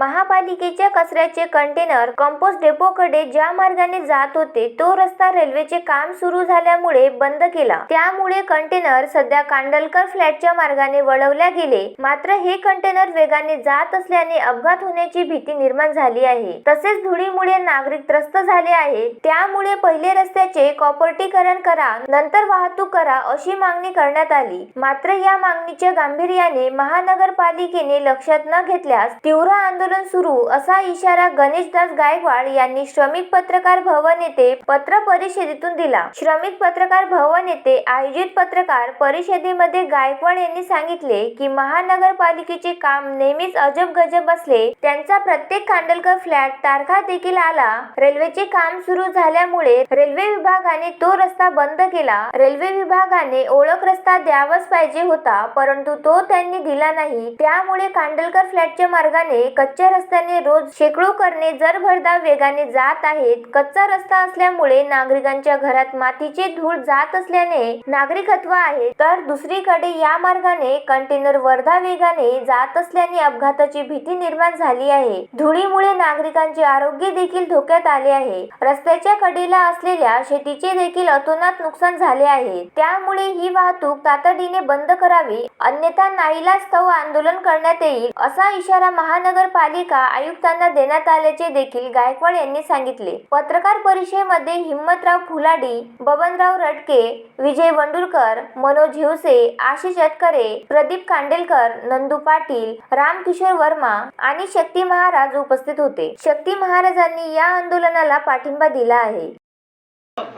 महापालिकेच्या कचऱ्याचे container compost डेपोकडे ज्या मार्गाने जात होते तो रस्ता रेल्वेचे काम सुरू झाल्यामुळे बंद केला. त्यामुळे कंटेनर सध्या कांडलकर फ्लॅटच्या मार्गाने वळवल्या गेले. मात्र हे कंटेनर वेगाने जात असल्याने अपघात होण्याची भीती निर्माण झाली आहे. तसेच धुळीमुळे नागरिक त्रस्त झाले आहेत. त्यामुळे पहिले रस्त्याचे कॉपर्टीकरण करा नंतर वाहतूक करा अशी मागणी करण्यात आली. मात्र या मागणीच्या गांभीर्याने महानगरपालिकेने लक्षात न घेतल्यास तीव्र आंदोलन सुरू असा इशारा गणेशदास गायकवाड यांनी श्रमिक पत्रकार भवन येथे पत्र परिषदेतून दिला. श्रमिक पत्रकार भवन येथे आयोजित पत्रकार परिषदेमध्ये गायकवाड यांनी सांगितले की महानगरपालिकेचे काम नेहमीच अजब गजब असले त्यांचा प्रत्येक खांडलकर फ्लॅट तारखा देखील आला. रेल्वेचे काम सुरू झाल्यामुळे रेल्वे विभागाने तो रस्ता बंद केला. रेल्वे विभागाने ओळख रस्ता द्यावाच पाहिजे होता परंतु तो त्यांनी दिला नाही. त्यामुळे खांडलकर फ्लॅटच्या मार्गाने कच्चे कच्च्या रस्त्याने रोज शेकडो करणे जर भरधाव वेगाने जात आहेत. कच्चा रस्ता असल्यामुळे नागरिकांच्या घरात मातीचे धूळ जात असल्याने नागरिकत्व आहे तर दुसरीकडे या मार्गाने कंटेनर वर्धा वेगाने जात असल्याने अपघाताची भीती निर्माण झाली आहे. धुळीमुळे नागरिकांचे आरोग्य देखील धोक्यात आले आहे. रस्त्याच्या कडेला असलेल्या शेतीचे देखील अतोनात नुकसान झाले आहे. त्यामुळे ही वाहतूक तातडीने बंद करावी अन्यथा नाईलास्तव आंदोलन करण्यात येईल असा इशारा महानगरपालिका आयुक्तांना देण्यात आल्याचे देखील गायकवाड यांनी सांगितले. पत्रकार परिषदेमध्ये हिम्मतराव फुलाडी बबनराव रटके विजय वंडुरकर मनोज हिवसे आशिष अटकरे प्रदीप कांडेलकर नंदू पाटील रामकिशोर वर्मा आणि शक्ती महाराज उपस्थित होते. शक्ती महाराजांनी या आंदोलनाला पाठिंबा दिला आहे.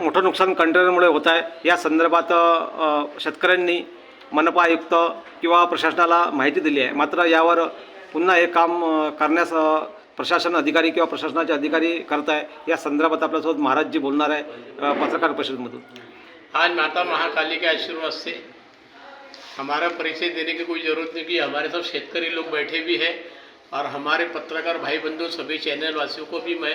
मोठं नुकसान कंटेनरमुळे होत आहे. या संदर्भात शेतकऱ्यांनी मनपा आयुक्त किंवा प्रशासनाला माहिती दिली आहे. मात्र यावर पुन्हा हे काम करण्यास प्रशासन अधिकारी किंवा प्रशासनाचे अधिकारी करत आहे या संदर्भात आपल्यासोबत महाराजजी बोलणार आहे अ, पत्रकार परिषदेमधून. आज माता महाकाली के आशीर्वाद से हमारा परिचय देने की कोई ज़रूरत नहीं कि हमारे सब शेतकरी लोग बैठे भी हैं और हमारे पत्रकार भाई बंधु सभी चैनल वासियों को भी मैं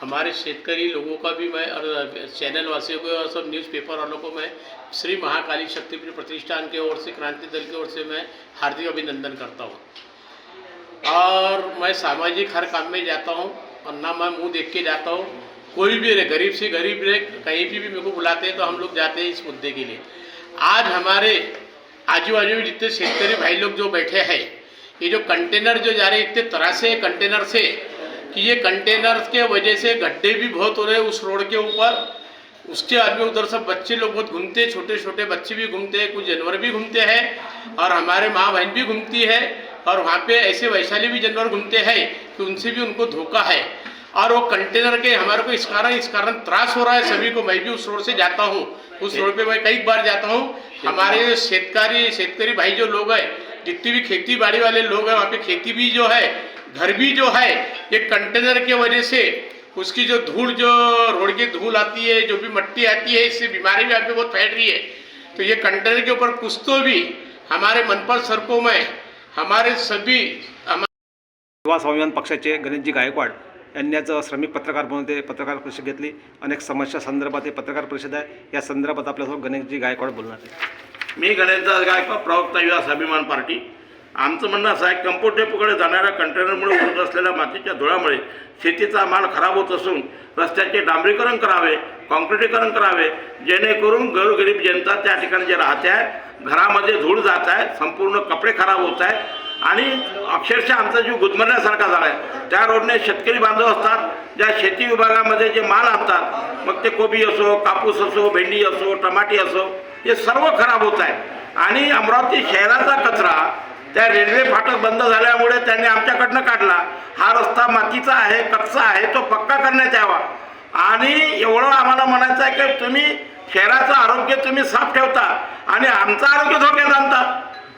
हमारे शेतकरी लोगों का भी मैं और चैनल वासियों को और सब न्यूज़पेपर वालों को मैं श्री महाकाली शक्तिपीठ प्रतिष्ठान की ओर से क्रांति दल की ओर से मैं हार्दिक अभिनंदन करता हूँ। और मैं सामाजिक हर काम में जाता हूँ और ना मैं मुँह देख के जाता हूँ। कोई भी रहे, गरीब से गरीब रहे, कहीं भी भी मेरे को बुलाते हैं तो हम लोग जाते हैं इस मुद्दे के लिए। आज हमारे आजू बाजू में जितने शेतकरी भाई लोग जो बैठे हैं, ये जो कंटेनर जो जा रहे इतने तरह से कंटेनर से कि ये कंटेनर के वजह से गड्ढे भी बहुत हो रहे उस रोड के ऊपर। उसके बाद में उधर सब बच्चे लोग बहुत घूमते छोटे छोटे बच्चे भी घूमते हैं, कुछ जानवर भी घूमते हैं और हमारे माँ बहन भी घूमती है। और वहाँ पे ऐसे वैशाली भी जानवर घूमते हैं कि उनसे भी उनको धोखा है। और वो कंटेनर के हमारे को इस कारण इस कारण त्रास हो रहा है सभी को। मैं भी उस रोड से जाता हूँ। उस रोड पे मैं कई बार जाता हूँ। हमारे जो शेतकारी, शेतकरी भाई जो लोग हैं, जितनी भी खेती बाड़ी वाले लोग हैं, वहाँ पे खेती भी जो है, घर भी जो है, ये कंटेनर के वजह से उसकी जो धूल, जो रोड की धूल आती है, जो भी मट्टी आती है, इससे बीमारी भी आप बहुत फैल रही है। तो ये कंटेनर के ऊपर कुछ तो भी हमारे मनपा सड़कों में हमारे सभी युवा स्वाभिमान पक्षाचे गणेशजी गायकवाड यांनी आज श्रमिक पत्रकार म्हणून ते पत्रकार परिषद घेतली. अनेक समस्या संदर्भात हे पत्रकार परिषद आहे. या संदर्भात आपल्यासोबत गणेशजी गायकवाड बोलणार आहे मी गणेशदास गायकवाड प्रवक्ता युवा स्वाभिमान पार्टी. आमचं म्हणणं असं आहे कंपोस्ट डेपोकडे जाणाऱ्या कंटेनरमुळे होत असलेल्या मातीच्या धुळामुळे शेतीचा माल खराब होत असून रस्त्याचे डांबरीकरण करावे कॉन्क्रिटीकरण करावे जेणेकरून गरगरीब जनता त्या ठिकाणी जे राहते आहे घरामध्ये धूळ जात आहे संपूर्ण कपडे खराब होत आहे आणि अक्षरशः आमचा जीव गुदमरण्यासारखा झाला आहे त्या रोडने शेतकरी बांधव असतात ज्या शेती विभागामध्ये जे माल आणतात मग ते कोबी असो कापूस असो भेंडी असो टमाटी असो हे सर्व खराब होत आहे आणि अमरावती शहराचा कचरा त्या रेल्वे फाटक बंद झाल्यामुळे त्यांनी आमच्याकडनं काढला. हा रस्ता मातीचा आहे कच्चा आहे तो पक्का करण्यात यावा. आणि एवढं आम्हाला म्हणायचं आहे की तुम्ही शहराचं आरोग्य तुम्ही साफ ठेवता आणि आमचं आरोग्य धोक्यात आणता.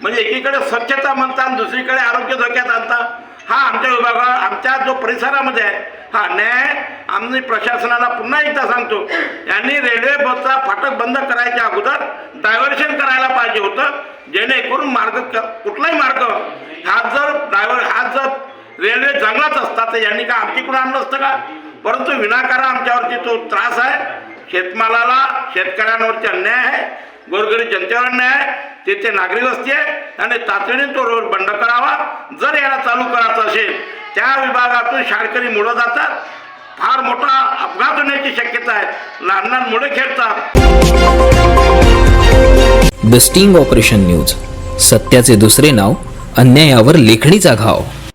म्हणजे एकीकडे स्वच्छता म्हणता आणि दुसरीकडे आरोग्य धोक्यात आणता. हा आमच्या विभागा आमच्या जो परिसरामध्ये आहे हा न्याय आम्ही प्रशासनाला पुन्हा एकदा सांगतो यांनी रेल्वे बसचा फाटक बंद करायच्या अगोदर डायव्हर्शन करायला पाहिजे होतं जेणेकरून मार्ग क- कुठलाही मार्ग हा जर डायव्हर हा जर रेल्वे जंगलात असता तर यांनी का आमच्याकडून आणलं असतं का? परंतु विनाकारण आमच्यावरती तो त्रास आहे. शेतमालाला शेतकऱ्यांवरती अन्याय आहे. गोरगरीब जनतेवर अन्याय आहे. तिथे नागरिक असते आणि तातडीने तो रोड बंद करावा. जर याला चालू करायचं असेल त्या विभागातून शाळकरी मुलं जातात. फार मोठा अपघात होण्याची शक्यता आहे. लहान लहान मुलं खेळतात. द स्टिंग ऑपरेशन न्यूज सत्याचे दुसरे नाव अन्यायावर लेखणीचा घाव.